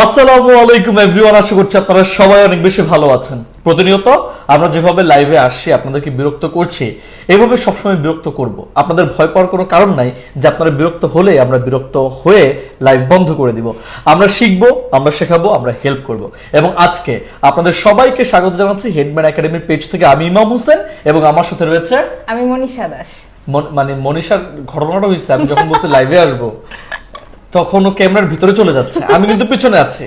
আসসালামু আলাইকুম এভরিওয়ান আশা করছি আপনারা সবাই অনেক বেশি ভালো আছেন। প্রতিনিয়ত আমরা যেভাবে লাইভে আসছি আপনাদেরকে বিরক্ত করছি এইভাবে সবসময় বিরক্ত করব। আপনাদের ভয় পাওয়ার কোনো কারণ নাই যে আপনারা বিরক্ত হলে আমরা বিরক্ত হয়ে লাইভ বন্ধ করে দিব। আমরা শিখব আমরা শেখাবো আমরা হেল্প করব। এবং আজকে আপনাদের সবাইকে স্বাগত জানাচ্ছি হেডম্যান একাডেমির পেজ থেকে আমি ইমাম হোসেন এবং আমার সাথে রয়েছে আমি মনীষা দাস। মানে মনীষার ঘটনাটা হয়েছে আমি যখন বলছি লাইভে আসব তখন ও ক্যামেরার ভিতরে চলে যাচ্ছে। আমি কিন্তু পেছনে আছি।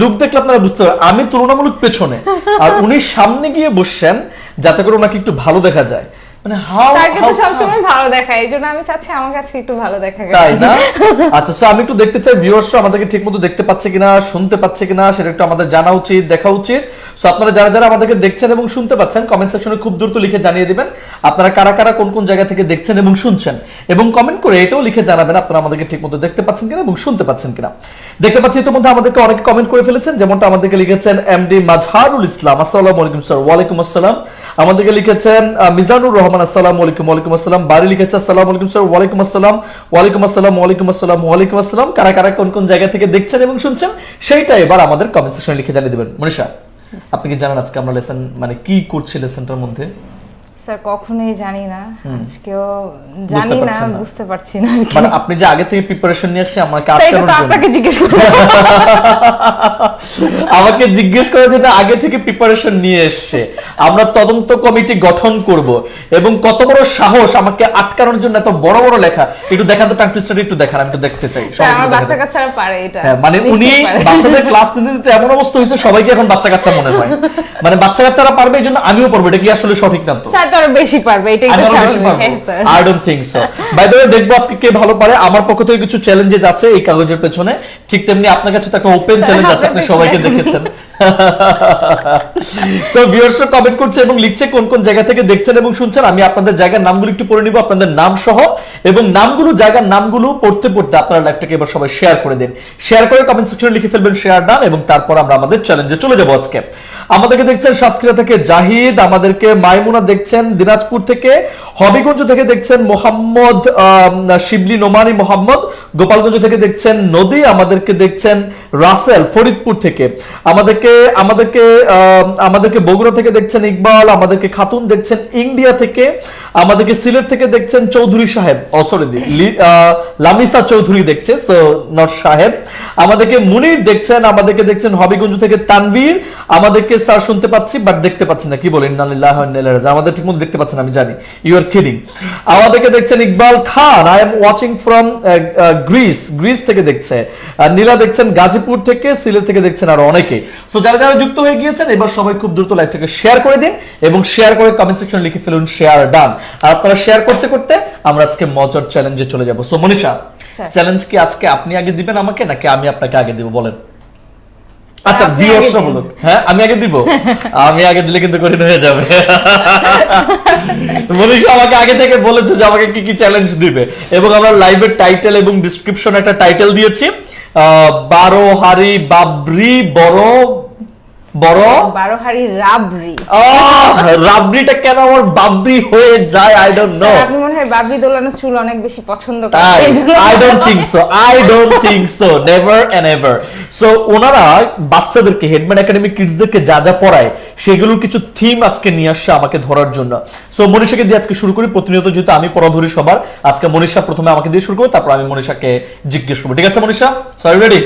লুক দেখলে আপনারা বুঝতে পারবেন, আমি তুলনামূলক পেছনে। আর উনি সামনে গিয়ে বসছেন, যাতে করে ওনাকে একটু ভালো দেখা যায়। মানে হাউ তাকে তো সবসময় ভালো দেখায় আমি চাচ্ছি আমার কাছে একটু ভালো দেখা তাই না? আচ্ছা সো আমি একটু দেখতে চাই আমাদেরকে ঠিকমতো দেখতে পাচ্ছে কিনা শুনতে পাচ্ছে কিনা সেটা একটু আমাদের জানা উচিত দেখা উচিত। সো আপনারা যারা যারা আমাদেরকে দেখছেন এবং শুনতে পাচ্ছেন কমেন্ট সেকশনে খুব দ্রুত লিখে জানিয়ে দিবেন আপনারা কারা কারা কোন কোন জায়গা থেকে দেখছেন এবং শুনছেন। এবং কমেন্ট করে এটাও লিখে জানাবেন আপনারা আমাদেরকে ঠিকমতো দেখতে পাচ্ছেন কিনা এবং শুনতে পাচ্ছেন কিনা। দেখতে পাচ্ছি ইতিমধ্যে আমাদেরকে অনেকে কমেন্ট করে ফেলেছেন যেমনটা আমাদেরকে লিখেছেন এমডি মাজহারুল ইসলাম। আসসালামু আলাইকুম স্যার ওয়ালাইকুম আসসালাম। আমাদেরকে লিখেছেন মিজানুর রহমান আসসালামু আলাইকুম ওয়ালাইকুম আসসালাম। বাড়ি লিখেছে আসসালাম আলাইকুম স্যার। ওয়ালাইকুম আসসালাম ওয়ালাইকুম আসসালাম ওয়ালাইকুম আসসালাম ওয়ালাইকুম আসসালাম। কারা কারা কোন কোন জায়গা থেকে দেখছেন এবং শুনছেন সেইটা এবার আমাদের কমেন্ট সেকশনে লিখে জানিয়ে দেবেন। মনীষা আপনি কি জানেন আজকে আমরা লেসন মানে কি করছি লেসনটার মধ্যে? স্যার কখনোই জানি না। আজকেও জানি না বুঝতে পারছি না মানে আপনি যে আগে থেকে প্রিপারেশন নিয়ে আসছে আমাকে আটকানোর জন্য আপনাকে জিজ্ঞেস আমাকে জিজ্ঞেস করে যেটা আগে থেকে প্রিপারেশন নিয়ে এসছে। আমরা তদন্ত কমিটি গঠন করব এবং কত বড় সাহস আমাকে আটকানোর জন্য এত বড় বড় লেখা। একটু দেখান তো একটু দেখান আমি একটু দেখতে চাই। আমার বাচ্চা কাচ্চারা পারে এটা। হ্যাঁ, মানে উনি বাচ্চাদের ক্লাস নিতে নিতে এমন অবস্থা হয়েছে সবাইকে এখন বাচ্চা কাচ্চা মনে হয়। মানে বাচ্চা কাচ্চারা পারবে এই জন্য আমিও পারব এটা কি আসলে সঠিক না তো? আরও বেশি পারবে এটাই তো স্বাভাবিক। Sir I don't think so. By দেখব আজকে কে ভালো পারে। আমার পক্ষ থেকে কিছু চ্যালেঞ্জেস আছে এই কাগজের পেছনে। ঠিক তেমনি আপনার কাছে তো একটা ওপেন চ্যালেঞ্জ আছে আপনি সবাইকে দেখেছেন। সো ভিউয়ার্স কমেন্ট করছে এবং লিখছে কোন কোন জায়গা থেকে দেখছেন এবং শুনছেন। আমি আপনাদের জায়গার নামগুলো একটু পড়ে নিব আপনাদের নাম সহ এবং নামগুলো জায়গার নামগুলো পড়তে পড়তে আপনারা লাইভটাকে এবার সবাই শেয়ার করে দিন। শেয়ার করে কমেন্ট সেকশনে লিখে ফেলবেন শেয়ার ডান এবং তারপর আমরা আমাদের চ্যালেঞ্জে চলে যাব আজকে। আমাদেরকে দেখছেন সাতক্ষীরা থেকে জাহিদ, আমাদেরকে মাইমুনা দেখছেন দিনাজপুর থেকে, হবিগঞ্জ থেকে দেখছেন মোহাম্মদ শিবলি নোমানি মোহাম্মদ, গোপালগঞ্জ থেকে দেখছেন নদী, আমাদেরকে দেখছেন রাসেল ফরিদপুর থেকে। আমাদেরকে আমাদেরকে আমাদেরকে বগুড়া থেকে দেখছেন ইকবাল, আমাদেরকে খাতুন দেখছেন ইন্ডিয়া থেকে, আমাদেরকে সিলেট থেকে দেখছেন চৌধুরী সাহেব, ও সরি লামিসা চৌধুরী দেখছে, সো নট সাহেব। আমাদেরকে মুনির দেখছেন, আমাদেরকে দেখছেন হবিগঞ্জ থেকে তানভীর, আমাদেরকে স্যার শুনতে পাচ্ছি বাট দেখতে পাচ্ছি না। কি বলেন ইন্নালিল্লাহি ওয়া ইন্না ইলাইহি রাজিউন। আমাদের ঠিকমতো দেখতে পাচ্ছেন আমি জানি। ইউ আর কিডিং আমাদেরকে দেখছেন Iqbal Khan. I am watching from Greece Greece থেকে দেখছে। নীলা দেখছেন গাজীপুর থেকে সিলেট থেকে দেখছেন আরও অনেকে। সো যারা যারা যুক্ত হয়ে গিয়েছেন এবার সবাই খুব দ্রুত লাইভ থেকে শেয়ার করে দিন এবং শেয়ার করে কমেন্ট সেকশনে লিখে ফেলুন শেয়ার ডান আর আপনারা শেয়ার করতে করতে আমরা আজকে মজার চ্যালেঞ্জে চলে যাব। সো মনীষা চ্যালেঞ্জ কি আজকে আপনি আগে দিবেন আমাকে নাকি আমি আপনাকে আগে দিব? বলেন। আচ্ছা ভিউয়ার্স হ্যাঁ আমি আগে দিব। আমি আগে দিলে কিন্তু কঠিন হয়ে যাবে। মনীষা আমাকে আগে থেকে বলেছে যে আমাকে কি কি চ্যালেঞ্জ দিবে। এবং আমরা লাইভের টাইটেল এবং ডিসক্রিপশন একটা টাইটেল দিয়েছি। আহ, বারো হারি বাবরি বড় বড়? কেন আমার বাবরি হয়ে যায়? আই ডোন্ট নো আপনি মনে হয় বাবরি দোলানো চুল অনেক বেশি পছন্দ করেন। I don't think so I don't think so never and ever so ওনারা বাচ্চাদেরকে হেডম্যান একাডেমি কিডসদেরকে যা যা পড়ায় সেগুলোর কিছু থিম আজকে নিয়ে আসছে আমাকে ধরার জন্য। সো মনীষাকে দিয়ে আজকে শুরু করি। প্রতিনিয়ত যেহেতু আমি পড়া ধরি সবার আজকে মনীষা প্রথমে আমাকে দিয়ে শুরু করব তারপর আমি মনীষাকে জিজ্ঞেস করব। ঠিক আছে মনীষা? সরি রেডি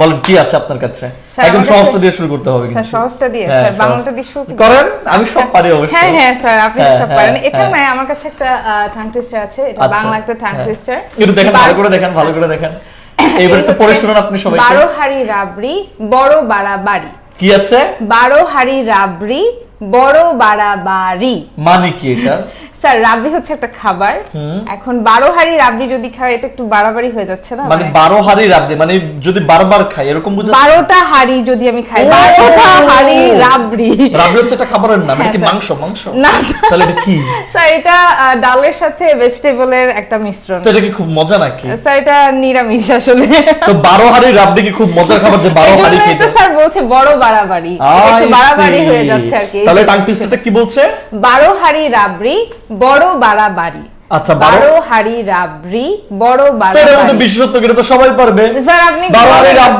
বলেন কি আছে আপনার কাছে? একদম সহজটা দিয়ে শুরু করতে হবে স্যার সহজটা দিয়ে হ্যাঁ, স্যার বাংলাটা দিয়ে শুরু করেন? আমি সব পারি অবশ্য। হ্যাঁ হ্যাঁ স্যার আপনি হ্যাঁ, সব হ্যাঁ, পারেন এখানে হ্যাঁ। আমার কাছে একটা টাং টুইস্টার আছে। এটা আচ্ছা, বাংলা একটা টাং হ্যাঁ। টুইস্টার একটু দেখেন ভালো করে দেখেন ভালো করে দেখেন। এইবার একটু পড়ে শুনুন আপনি সবাই বারো হাড়ি রাবড়ি বড় বাড়া বাড়ি কি আছে? বারো হাড়ি রাবড়ি বড় বাড়া বাড়ি মানে কি এটা? স্যার রাবড়ি হচ্ছে একটা খাবার। এখন বারো হাড়ি রাবড়ি যদি খাই এটা একটু বাড়াবাড়ি হয়ে যাচ্ছে না? মানে মানে বারো হাড়ি রাবড়ি মানে যদি বারবার খাই এরকম বুঝা বারোটা হাড়ি যদি আমি খাই বারোটা হাড়ি রাবড়ি। রাবড়ি হচ্ছে একটা খাবারের নাম এটা হ্যাঁ, কি মাংস মাংস? না তাহলে এটা কি? স্যার। এটা ডালের সাথে ভেজিটেবলের একটা মিশ্রণ। তো এটা কি খুব মজা নাকি? স্যার এটা নিরামিষ আসলে। তো বারো হাড়ি রাবড়ি কি খুব মজার খাবার যে বারো হাড়ি খেতে? স্যার বলছে বড় বাড়াবাড়ি। একটু বাড়াবাড়ি হয়ে যাচ্ছে আর কি। তাহলে টাং কি বলছে? বারো হাড়ি রাবড়ি বড় বাড়া বাড়ি। আচ্ছা, বারো- বারো হাড়ি রাবড়ি বড় বাড়া বাড়ি। বিশেষত্ব এটা তো সবাই পারবে। স্যার আপনি বারো হাড়ি রাব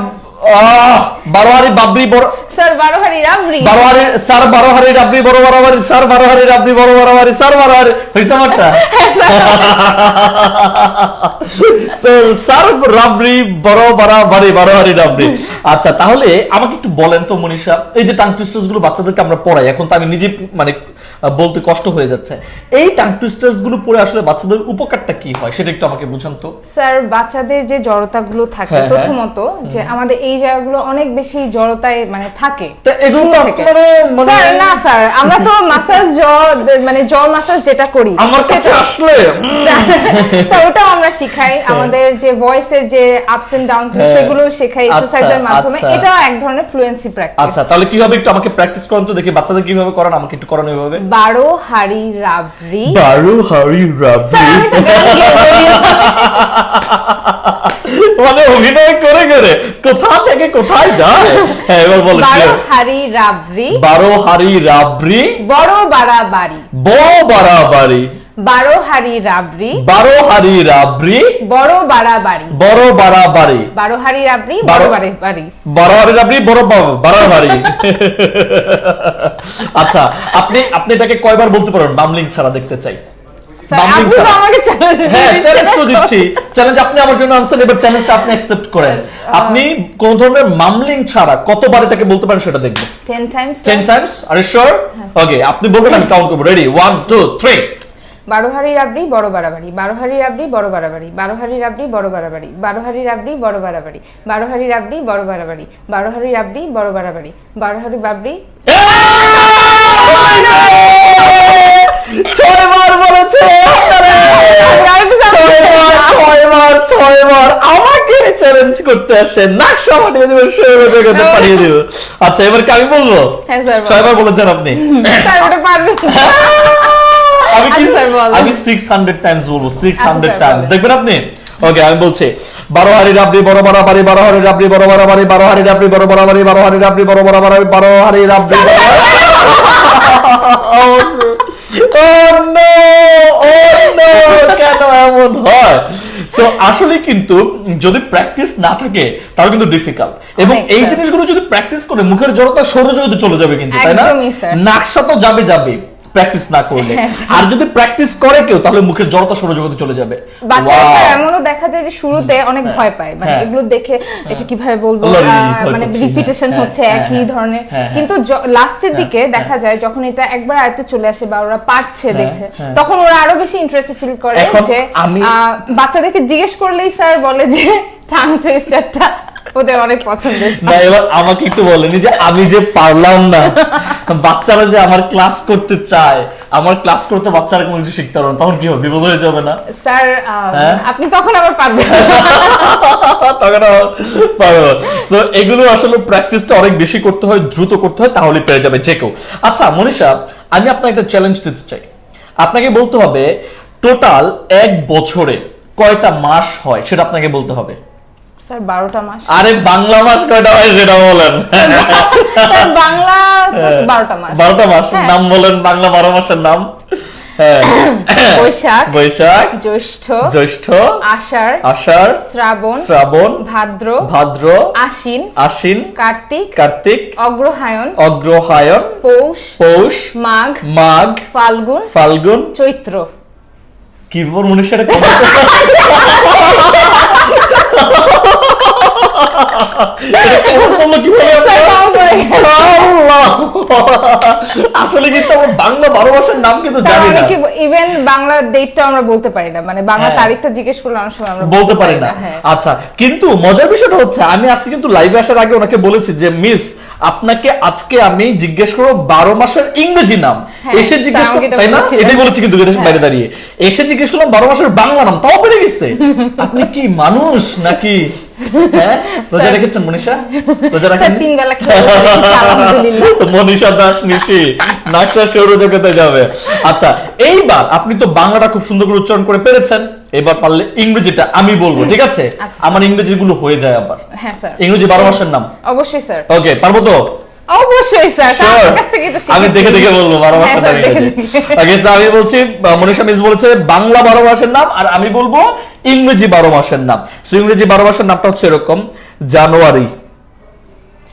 আহ, বারোহারি বাবরি বড় স্যার বারোহারি রাবড়ি। বারোহারি স্যার বারোহারি রাবড়ি বড় বারোহারি স্যার বারোহারি রাবড়ি বড় বারোহারি স্যার বারোহারি হয়েছে আমারটা? So, স্যার রাবড়ি বড় বাড়াবাড়ি বারোহারি রাবড়ি। আচ্ছা তাহলে আমাকে একটু বলেন তো মনীষা এই যে টাং টুইস্টার্সগুলো বাচ্চাদেরকে আমরা পড়াই এখন তো আমি নিজে মানে বলতে কষ্ট হয়ে যাচ্ছে। এই টাং টুইস্টার্সগুলো পড়ে আসলে বাচ্চাদের উপকারটা কি হয় সেটা একটু আমাকে বুঝান তো। স্যার বাচ্চাদের যে জড়তাগুলো থাকে হ্যাঁ, হ্যাঁ। প্রথমত যে আমাদের এই জায়গাগুলো অনেক বেশি জড়তায় মানে থাকে থেকে। মানে- স্যার না স্যার আমরা তো মাসাজ মানে জ্বর মাসাজ যেটা করি আমার কাছে আসলে স্যার ওটাও আমরা শিখাই। আমাদের যে ভয়েসের যে আপস এন্ড ডাউন হ্যাঁ। সেগুলো শেখাই আচ্ছা, এক্সারসাইজের মাধ্যমে। আচ্ছা। এটাও এক ধরনের ফ্লুয়েন্সি প্র্যাকটিস আচ্ছা তাহলে কীভাবে একটু আমাকে প্র্যাকটিস করেন তো দেখি বাচ্চাদের কীভাবে করান আমাকে একটু করানো এভাবে বারো হাড়ি রাবড়ি। বারো হাড়ি রাবড়ি। মানে অভিনয় করে করে কোথা থেকে কোথায় যায়? হ্যাঁ এবার বলো বারো। হাড়ি রাবড়ি। বারো হাড়ি রাবড়ি। বড় বাড়াবাড়ি। বড় বাড়াবাড়ি। বারো হাড়ি রাবড়ি। বারো হাড়ি রাবড়ি। বড় বাড়াবাড়ি। বড় বাড়াবাড়ি। বারো হাড়ি রাবড়ি বড় বারো- বাড়ি বাড়ি বারো হাড়ি রাবড়ি বড় বাড়াবাড়ি। আচ্ছা আপনি আপনি এটাকে কয়বার বলতে পারেন? বামলিং ছাড়া দেখতে চাই। হ্যাঁ চ্যালেঞ্জ তো দিচ্ছি। চ্যালেঞ্জ আপনি আমার জন্য আনসার এবার চ্যালেঞ্জটা আপনি অ্যাকসেপ্ট করেন। আপনি কোন ধরনের মামলিং ছাড়া কতবার এটাকে বলতে পারেন সেটা দেখব। 10 টাইমস 10 টাইমস আর শিওর ওকে আপনি বলবেন আমি কাউন্ট করব। রেডি 1 2 3 বারো হাড়ি রাবড়ি বড় বাড়াবাড়ি। বারো হাড়ি রাবড়ি বড় বাড়াবাড়ি। বারো হাড়ি রাবড়ি বড় বাড়াবাড়ি। বারো হাড়ি রাবড়ি বড় বাড়াবাড়ি। বারো হাড়ি রাবড়ি বড় বাড়াবাড়ি। বারো হাড়ি রাবড়ি বড় বাড়াবাড়ি। বারো হাড়ি বাবড়ি ছয়বার বলেছে! ছয়বার ছয়বার আমাকে চ্যালেঞ্জ করতে আসে নাকশা পাঠিয়ে দেবে সৌরভের কাছে পাঠিয়ে দেবে আচ্ছা এবার কি আমি বলব হ্যাঁ ছয়বার বলেছেন আপনি আমি কি আচ্ছা। আমি 600 টাইমস বলব 600 স্যার, টাইমস দেখবেন আপনি ওকে আমি বলছি বারো হারি রাবড়ি বড় বড় বাড়ি বারো হারি রাবড়ি বড় বড় বাড়ি বারো হারি রাবড়ি বড় বড় বাড়ি বারো হারি রাবড়ি বড় বড় বাড়ি বারো হারি রাবড়ি Oh no! Oh no! কেন এমন হয় সো আসলে কিন্তু যদি প্র্যাকটিস না থাকে তাহলে কিন্তু ডিফিকাল্ট এবং এই জিনিসগুলো যদি প্র্যাকটিস করে মুখের জড়তা সৌরজগতে চলে যাবে কিন্তু তাই না? নাকশা তো যাবে যাবে। প্র্যাকটিস না করলে। হ্যাঁ, আর যদি প্র্যাকটিস করে কেউ তাহলে মুখের জড়তা সৌরজগতে চলে যাবে। বাচ্চারা এমনও দেখা যায় যে শুরুতে অনেক ভয় পায়। মানে হ্যাঁ। এগুলো দেখে এটা কীভাবে বলব? মানে রিপিটেশন হ্যাঁ, হচ্ছে হ্যাঁ, একই হ্যাঁ, ধরনের। হ্যাঁ, হ্যাঁ। কিন্তু লাস্টের দিকে দেখা যায় যখন এটা একবার আয়ত্তে চলে আসে বা ওরা পারছে দেখছে হ্যাঁ। তখন ওরা আরও বেশি ইন্টারেস্ট ফিল করে যে বাচ্চাদেরকে জিজ্ঞেস করলেই স্যার বলে যে টাং টুইস্টারটা ওদের অনেক পছন্দের। না এবার আমাকে একটু বলেন যে আমি যে পারলাম না বাচ্চারা যে আমার ক্লাস করতে চায় আমার ক্লাস করতে বাচ্চারা কোনো কিছু শিখতে পারবে তখন কি হবে? বিপদ হয়ে যাবে না? স্যার হ্যাঁ? আপনি তখন আবার পারবেন। তখন পারব সো এগুলো আসলে প্র্যাকটিসটা অনেক বেশি করতে হয় দ্রুত করতে হয় তাহলে পেরে যাবে যে কেউ। আচ্ছা মনীষা আমি আপনাকে একটা চ্যালেঞ্জ দিতে চাই। আপনাকে বলতে হবে টোটাল এক বছরে কয়টা মাস হয় সেটা আপনাকে বলতে হবে। স্যার বারোটা মাস। আরে বাংলা মাস কয়টা হয় সেটা বলেন। বাংলা তো বারোটা মাস। বারোটা মাস হ্যাঁ। নাম বলেন বাংলা বারো মাসের নাম। হ্যাঁ। বৈশাখ বৈশাখ জ্যৈষ্ঠ জ্যৈষ্ঠ আষাঢ় আষাঢ় শ্রাবণ শ্রাবণ ভাদ্র ভাদ্র আশ্বিন আশ্বিন কার্তিক কার্তিক অগ্রহায়ণ অগ্রহায়ণ পৌষ পৌষ মাঘ মাঘ ফাল্গুন ফাল্গুন। চৈত্র। কি বল মনীষের স্যার, কম করে গেছে। আসলে কিন্তু আমার বাংলা বারো মাসের নাম কিন্তু জানি না। ইভেন বাংলা ডেটটা আমরা বলতে পারি না। মানে বাংলা। তারিখটা জিজ্ঞেস করলে অনেক সময় আমরা বলতে পারি না। আচ্ছা কিন্তু মজার বিষয়টা হচ্ছে আমি আজকে কিন্তু লাইভে আসার আগে ওনাকে বলেছি যে মিস আপনাকে আজকে আমি জিজ্ঞেস করব বারো মাসের ইংরেজি নাম। হ্যাঁ, এসে জিজ্ঞেস তাই না? এটাই বলেছি কিন্তু হ্যাঁ। বাইরে দাঁড়িয়ে। এসে জিজ্ঞেস করলাম বারো মাসের বাংলা নাম? তাও পেরে গেছে। আপনি কি মানুষ নাকি? হ্যাঁ? রোজা রেখেছেন মনীষা? রোজা রাখেন তিন বেলা আলহামদুলিল্লাহ। মনীষা দাস নিশি নাকশা সৌরজগতে যাবে। আচ্ছা এইবার আপনি তো বাংলাটা খুব সুন্দর করে উচ্চারণ করে পেরেছেন। এবার পারলে ইংরেজিটা আমি বলব ঠিক আছে? আচ্ছা। আমার ইংরেজি গুলো হয়ে যায় আবার। হ্যাঁ স্যার। ইংরেজি বারো মাসের নাম। অবশ্যই স্যার। ওকে পারব তো? অবশ্যই স্যার। আমি দেখে দেখে বলব বারো হ্যাঁ, মাসের নাম আমি বলছি মনীষা মিস বলেছে বাংলা বারো মাসের নাম আর আমি বলব ইংরেজি বারো মাসের নাম। ইংরেজি বারো মাসের নামটা হচ্ছে এরকম January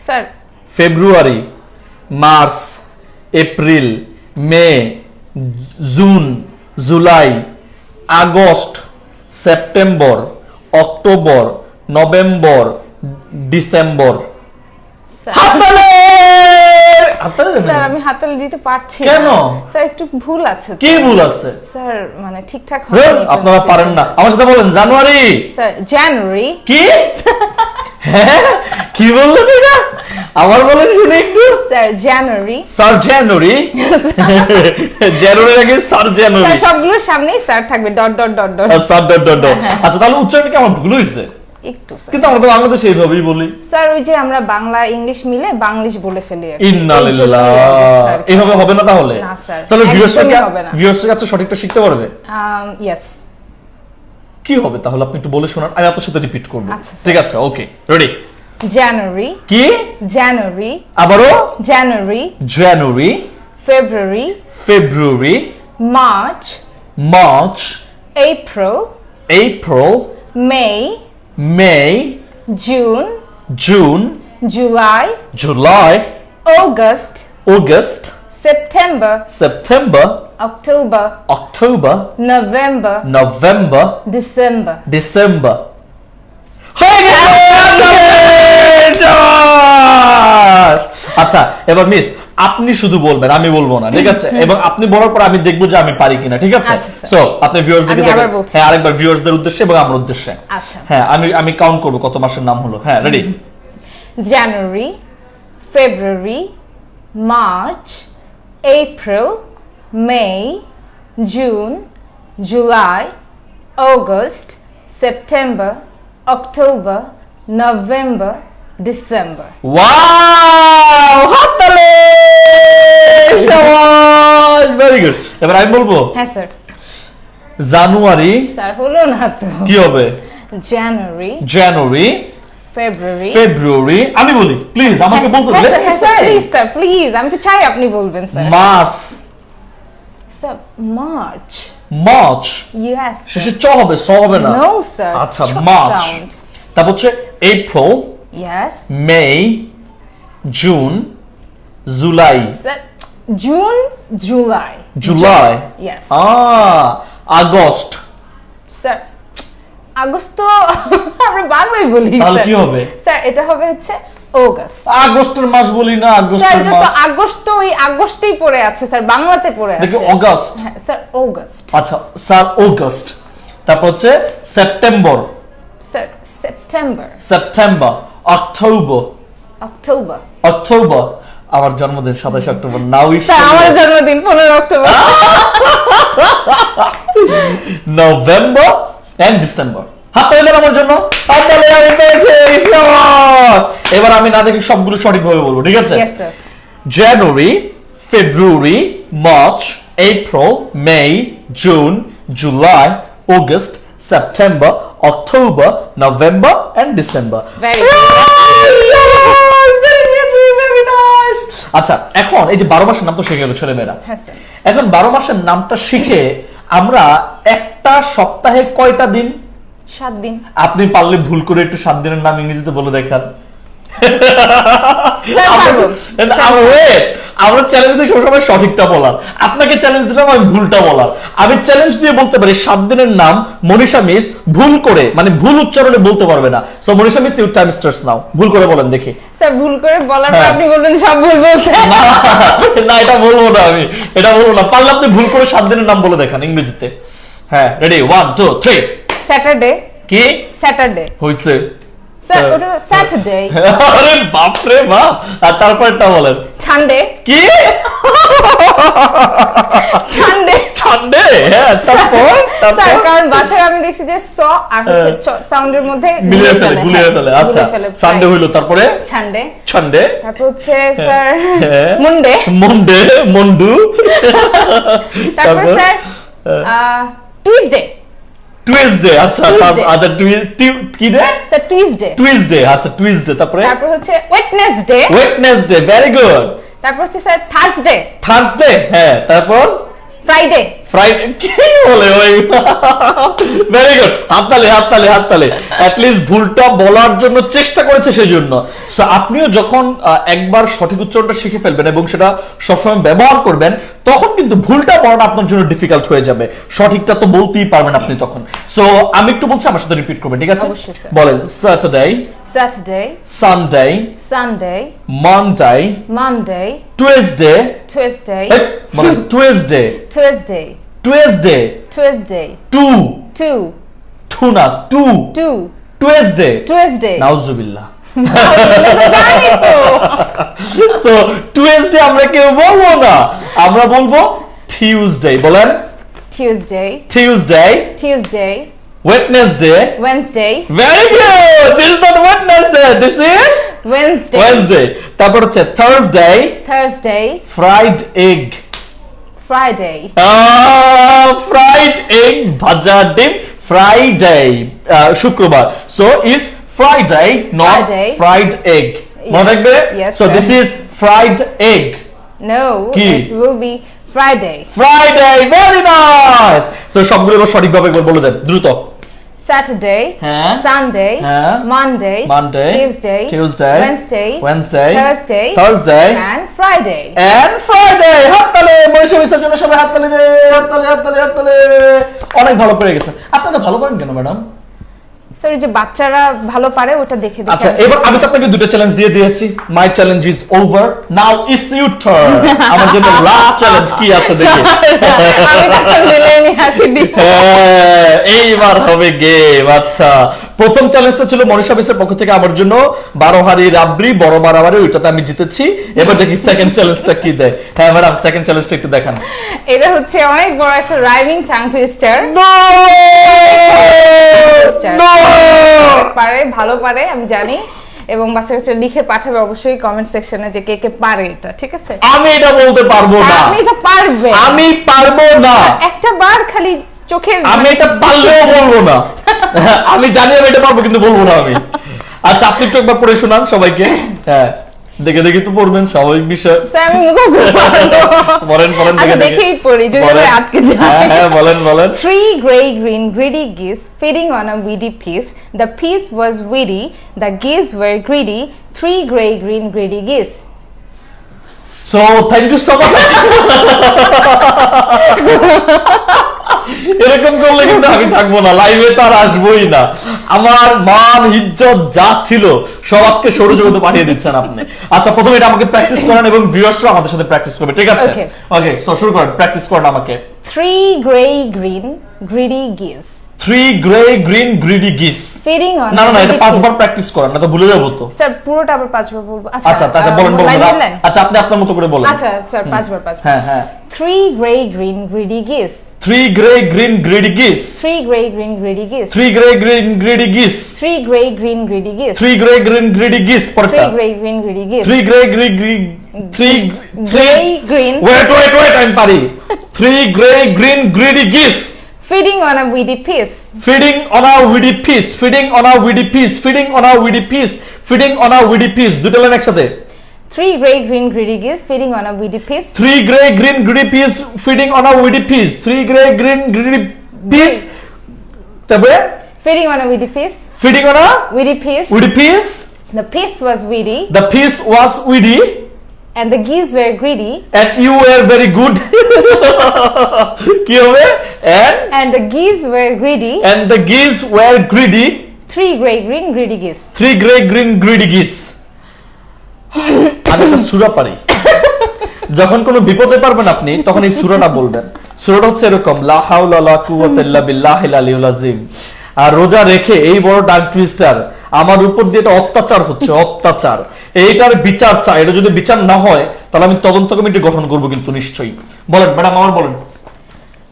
sir. February March April May June July August September October November December. Sir. হাততালি! স্যার আমি হাততালি দিতে পারছি না। কেন? স্যার একটু ভুল আছে কি ভুল আছে? স্যার মানে ঠিকঠাক হ্যাঁ, হয়নি আপনারা পারেন না। আমার সাথে বলেন জানুয়ারি। স্যার জানুয়ারি। কি? হ্যাঁ? কি বললেন এটা? আবার বলেন শুনে একটু। Sir January. Sir January? জানুয়ারির আগে স্যার জানুয়ারি। সবগুলোর সামনেই স্যার থাকবে dot dot dot dot. Sir dot dot dot. আচ্ছা তাহলে উচ্চারণ কি আমার ভুল হয়েছে? একটু কিন্তু আমরা তো বাংলাদেশে এইভাবেই বলি। স্যার ওই যে আমরা বাংলা ইংলিশ মিলে বাংলিশ বলে ফেলি আর কি। ইন্না এই জন্যই লিল্লাহ। এই অবস্থা আর কি। এইভাবে হবে না তাহলে? না, স্যার। তাহলে ভিউয়ার্স একদমই ভিউয়ার্স কাছে সঠিকটা শিখতে পারবে? yes. কি হবে? তাহলে আপনি একটু বলে শোনান আমি আপনার সাথে রিপিট করব। আচ্ছা, ঠিক আছে ওকে রেডি January, কি? January, আবারও? January, January February, February March, March April, April May, May June, June July, July August, August September, September October, October November, November December. December হয়ে গেছে শাবাশ! আচ্ছা এবার মিস আপনি শুধু বলবেন আমি বলব না ঠিক আছে? এবং আপনি বলার পর আমি দেখব যে আমি পারি কিনা ঠিক আছে? আচ্ছা, সো আপনি ভিউয়ার্স দিকে দেখেন। হ্যাঁ আরেকবার ভিউয়ার্সদের উদ্দেশ্যে এবং আমার উদ্দেশ্যে। আচ্ছা। হ্যাঁ আমি আমি কাউন্ট করব কত মাসের নাম হলো। হ্যাঁ ready January, February, March, April, May, June, July, August, September, October, November, December. Wow হাততালি! শাবাশ ভেরি গুড এবার আমি বলব হ্যাঁ স্যার জানুয়ারি স্যার হলো না তো। কি হবে? জানুয়ারি জানুয়ারি ফেব্রুয়ারি ফেব্রুয়ারি আমি বলি প্লিজ আমাকে বলতে দিলে। Sir sir please sir please আমি তো চাই আপনি বলবেন স্যার মাস। Sir March. মার্চ ইয়েস শেষে চ হবে স হবে না। No, sir. আচ্ছা মার্চ। তারপর হচ্ছে April yes May June July sir June July July yes ah August sir August তো আমরা বাংলায় বলি তাহলে। কি হবে? স্যার এটা হবে হচ্ছে অগস্ট আগস্টের মাস বলি না আগস্টের এটা তো মাস। আগস্ট ওই আগস্টেই পড়ে আছে স্যার বাংলাতে পড়ে দেখি আছে। অগাস্ট হ্যাঁ, স্যার অগস্ট আচ্ছা স্যার অগস্ট তারপর হচ্ছে September sir September September October October October আমার জন্মদিন সাতাশ অক্টোবর নাও আমার জন্মদিন পনেরো অক্টোবর। নভেম্বর এন্ড ডিসেম্বর হাত আমার জন্য! এবার আমি না দেখি সবগুলো সঠিকভাবে বলব ঠিক আছে? January February March April May June July August September October November and December Very আচ্ছা এখন এই যে বারো মাসের নাম তো শিখে গেল ছেলেমেয়েরা। হ্যাঁ এখন বারো মাসের নামটা শিখে আমরা একটা সপ্তাহে কয়টা দিন? সাত দিন। আপনি পারলে ভুল করে একটু সাত দিনের নাম ইংরেজিতে বলে দেখান। আমরা- চ্যালেঞ্জ দিই সবসময় সঠিকটা বলার। আপনাকে চ্যালেঞ্জ দিলাম আমি ভুলটা বলার। আমি চ্যালেঞ্জ দিয়ে বলতে পারি সাত দিনের নাম মনীষা মিস ভুল করে মানে ভুল উচ্চারণে বলতে পারবে না। So Manisha miss your time starts now ভুল করে বলেন দেখি। স্যার ভুল করে বলার পর হ্যাঁ। আপনি বলবেন সব ভুল বলছেন না এটা বলব না আমি। এটা বলব না। পারলে আপনি ভুল করে সাত দিনের নাম বলে দেখান ইংরেজিতে। হ্যাঁ ready one two three Saturday কি? স্যাটারডে হয়েছে স্যাটারডে আরে বাপরে বাপ আর তারপরটা বলেন। ছান্ডে কি? ছান্ডে ছান্ডে হ্যাঁ তারপর? তারপর? কারণ বাচ্চারা আমি দেখছি যে স আর হচ্ছে সাউন্ডের মধ্যে মিলিয়ে ফেলে গুলিয়ে হ্যাঁ, ফেলে। আচ্ছা সানডে হইল তারপরে? ছান্ডে ছান্ডে তারপর হচ্ছে স্যার হ্যাঁ। মুন্ডে মন্ডে মন্ডু তারপর? স্যার টুইসডে আচ্ছা তার- আচ্ছা কি ডে স্যার টুইসডে টুইসডে আচ্ছা টুইসডে তারপরে? তারপর হচ্ছে ওয়েটনেসডে ওয়েটনেসডে ভেরি গুড তারপর হচ্ছে স্যার থার্সডে থার্সডে হ্যাঁ তারপর? ফ্রাইডে ফ্রাইডে কি বলে ওই ভেরি গুড হাততালি হাততালি হাততালি। লিস্ট ভুলটা বলার জন্য চেষ্টা করেছে সেই জন্য সো আপনিও যখন একবার সঠিক উচ্চারণটা শিখে ফেলবেন এবং সেটা সবসময় ব্যবহার করবেন তখন কিন্তু ভুলটা বলাটা আপনার জন্য ডিফিকাল্ট হয়ে যাবে। সঠিকটা তো বলতেই পারবেন আপনি তখন। সো আমি একটু বলছি আমার সাথে রিপিট করবেন ঠিক আছে। বলেন Saturday Saturday Sunday Sunday Monday Monday Tuesday Tuesday বলেন টুয়েসডে টুয়েসডে টুয়েসডে টুয়েসডে টু টু টু না টু টু টুয়েসডে টুয়েসডে নাউজুবিল্লাহ জানি তো সো টুয়েসডে আমরা কেউ বলব না। আমরা বলব টিউসডে বলেন। Tuesday Tuesday Wednesday Wednesday very good this is not Wednesday this is Wednesday Wednesday তারপর হচ্ছে Thursday Thursday fried egg Friday fried egg ভাজা ডিম ফ্রাইডে শুক্রবার. So is Friday not Friday. Fried egg মনে Yes. রাখবে Yes, sir. This is fried egg No, কি? it will be Friday. Friday very nice so সবগুলো সঠিকভাবে বলে দেন দ্রুত। Saturday, হ্যাঁ। Sunday, হ্যাঁ। Monday, Monday, Tuesday, Tuesday, Wednesday, Wednesday, Thursday, Thursday, and Friday. and Friday হাততালি মনীষা মিস্টার জন্য সবাই হাততালি দে হাততালি হাততালি হাততালি অনেক ভালো পেরে গেছেন আপনারা ভালো পারেন কেন ম্যাডাম সরি যে বাচ্চারা ভালো পারে ওটা দেখে দেখে আচ্ছা এবার আমি তো আপনাকে দুটো চ্যালেঞ্জ দিয়ে দিয়েছি। My challenge is over now is your turn আমার জন্য লাস্ট চ্যালেঞ্জ কি আছে দেখি। আমি তখন দিলেনি হাসি দিই। হ্যাঁ, এইবার হবে গেম আচ্ছা প্রথম চ্যালেঞ্জটা ছিল মনীষা বেসের পক্ষ থেকে আমার জন্য। বারো হারি রাবড়ি বড় মারামারি ওইটাতে আমি জিতেছি। এবার দেখি সেকেন্ড চ্যালেঞ্জটা কি দেয়। হ্যাঁ ম্যাডাম সেকেন্ড চ্যালেঞ্জটা একটু দেখান। এটা হচ্ছে অনেক বড় একটা rhyming tongue twister no no পারে ভালো পারে আমি জানি। এবং বাচ্চা কাচ্চা লিখে পাঠাবে অবশ্যই কমেন্ট সেকশনে যে কে কে পারে এটা ঠিক আছে? আমি এটা বলতে পারব না। আমি এটা পারবে আমি পারব না। একটা বার খালি চোখের আমি এটা পারলেও বলব না। আমি জানি আমি এটা পারব কিন্তু বলব না আমি। আচ্ছা আপনি একটু একবার পড়ে শোনান সবাইকে। হ্যাঁ। দেখে দেখে তো পড়বেন স্বাভাবিক বিষয় আমি মুখস্থ। বলেন বলেন দেখে আচ্ছা, দেখেই পড়ি যদি আটকে যায় হ্যাঁ হ্যাঁ বলেন বলেন Three grey green greedy geese feeding on a weedy piece. The piece was weedy, the geese were greedy. Three grey green greedy geese. So thank you so much এরকম করলে কিন্তু আমি থাকব না লাইভে তো আর আসবোই না। আমার মান ইজ্জত যা ছিল সব আজকে সৌরজগতে পাঠিয়ে দিচ্ছেন আপনি। আচ্ছা প্রথমে এটা আমাকে প্র্যাকটিস করেন এবং ভিউয়ার্সরা আমাদের সাথে প্র্যাকটিস করবে ঠিক আছে. ওকে সো শুরু করেন প্র্যাকটিস করেন আমাকে। Three grey green greedy geese. Three grey green greedy geese feeding on না না এটা পাঁচবার প্র্যাকটিস করেন না তো ভুলে যাব তো স্যার পুরোটা আবার পাঁচবার বলব আচ্ছা আচ্ছা আহ, বলেন বলেন? আচ্ছা আপনি আপনার মতো করে বলেন আচ্ছা স্যার পাঁচবার পাঁচবার হ্যাঁ হ্যাঁ Three grey green greedy geese. Three grey green greedy geese Three grey green greedy geese. Three grey green greedy geese Three grey green greedy geese. Three grey green greedy geese পরেরটা Three grey green greedy geese. Three grey Gree Gree three Grey green wait wait wait আমি পারি three grey green greedy geese feeding on a weedy piece. Feeding on a weedy piece feeding on a weedy piece feeding on a weedy piece feeding on a weedy piece দুটো line একসাথে Three grey green greedy geese feeding on a weedy piece. Three grey green greedy piece feeding on a weedy piece. Three grey green greedy piece. তারপরে Feeding on a weedy piece. Feeding on a Weedy piece. Weedy piece. The piece was weedy The piece was weedy and the geese were greedy. and you were very good কি হবে and And the geese were greedy. and the geese were greedy Three grey green greedy geese. three grey green greedy geese আমি একটা সূরা পারি যখন কোনো বিপদে পারবেন আপনি তখন এই সূরাটা বলবেন সূরাটা হচ্ছে এরকম লা হাওলা লা কুওয়াতা ইল্লা বিল্লাহিল আলিয়্যিল আযীম আর রোজা রেখে এই বড় ডাক টুইস্টার আমার উপর দিয়ে এটা অত্যাচার হচ্ছে অত্যাচার এইটার বিচার চাই এটা যদি বিচার না হয় তাহলে আমি তদন্ত কমিটি গঠন করব কিন্তু নিশ্চয়ই বলেন ম্যাডাম আমার বলেন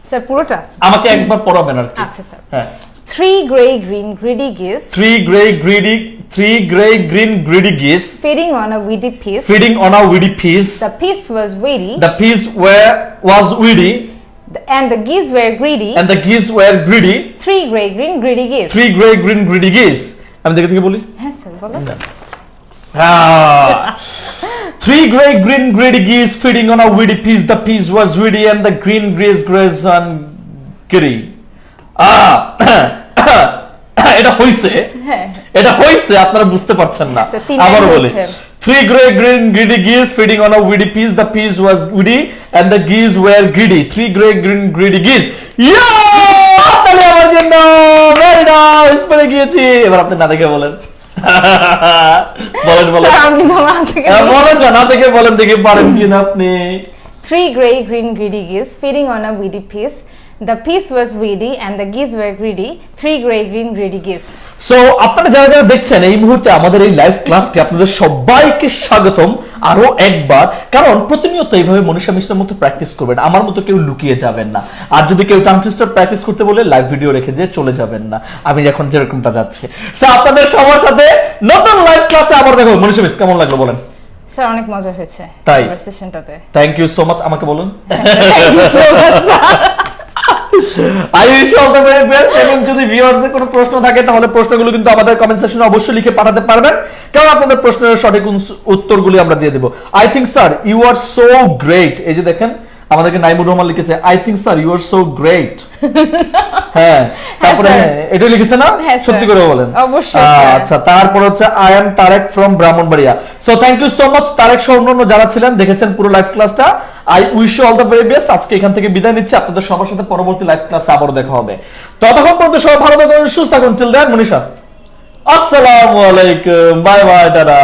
স্যার পুরোটা আমাকে একবার পড়াবেন আর কি আচ্ছা স্যার হ্যাঁ Three grey green greedy geese three grey greedy three grey green greedy geese feeding on a weedy piece. feeding on a weedy piece The piece was weedy the piece were was weedy and the geese were greedy. and the geese were greedy Three grey green greedy geese. three grey green greedy geese আমি দেখে থেকে বলি হ্যাঁ sir বলো Three grey green greedy geese feeding on a weedy piece. The piece was weedy and the green graze graze on giddy. Ah, এটা হইছে হ্যাঁ এটা হইছে আপনারা বুঝতে পারছেন না আচ্ছা, আবার বলি Three grey green greedy geese feeding on a weedy piece. The piece was weedy and the geese were greedy. Three grey green greedy geese. Yeah! তাহলে আমার জন্য very nice পেরে গিয়েছি এবার আপনি না দেখে বলেন বলেন বলেন আপনি থেকে হ্যাঁ, বলেন না, না বলেন দেখে পারেন কিনা আপনি Three grey green greedy geese feeding on a weedy piece. The piece was weedy and the geese were greedy. Three grey green greedy geese. So আপনারা যারা যারা দেখছেন এই মুহূর্তে আমাদের এই লাইভ ক্লাসটি আপনাদের সবাইকে স্বাগতম আরও একবার কারণ প্রতিনিয়ত এইভাবে মনীষা মিশ্রের মতো প্র্যাকটিস করবেন আমার মতো কেউ লুকিয়ে যাবেন না। আর যদি কেউ টাং টুইস্টার প্র্যাকটিস করতে বলে লাইভ ভিডিও রেখে দিয়ে চলে যাবেন না। আমি এখন যেরকমটা যাচ্ছি। সো আপনাদের সবার সাথে নতুন লাইভ ক্লাসে আবার দেখো মনীষা মিস কেমন লাগল বলেন? স্যার অনেক মজা হয়েছে তাই? সেশনটাতে থ্যাংক ইউ সো মাচ আমাকে বলুন। থ্যাংক ইউ সো মাচ এবং যদি কোনো প্রশ্ন থাকে, তাহলে কিন্তু আমাদের অবশ্যই লিখে পাঠাতে পারবেন। আপনাদের প্রশ্নের সঠিক উত্তর উত্তরগুলি আমরা দিয়ে দেব। I think sir you are so great এই যে দেখেন আমাদেরকে নাইমুর রহমান লিখেছে I think sir you are so great হ্যাঁ তারপরে স্যার। এটা লিখেছে না? হ্যাঁ, সত্যি করে বলেন। অবশ্যই, আচ্ছা তারপর হচ্ছে I am Tarek from Brahmanbaria. So thank you so much Tarek সহ অন্যান্য যারা ছিলেন দেখেছেন পুরো লাইভ ক্লাসটা I wish all the very best আজকে এখান থেকে বিদায় নিচ্ছি। আপনাদের সবার সাথে পরবর্তী লাইভ ক্লাসে আবারও দেখা হবে। ততক্ষণ পর্যন্ত সবাই ভালো থাকুন সুস্থ থাকুন। Till then Manisha. আসসালামু আলাইকুম। Bye bye tata.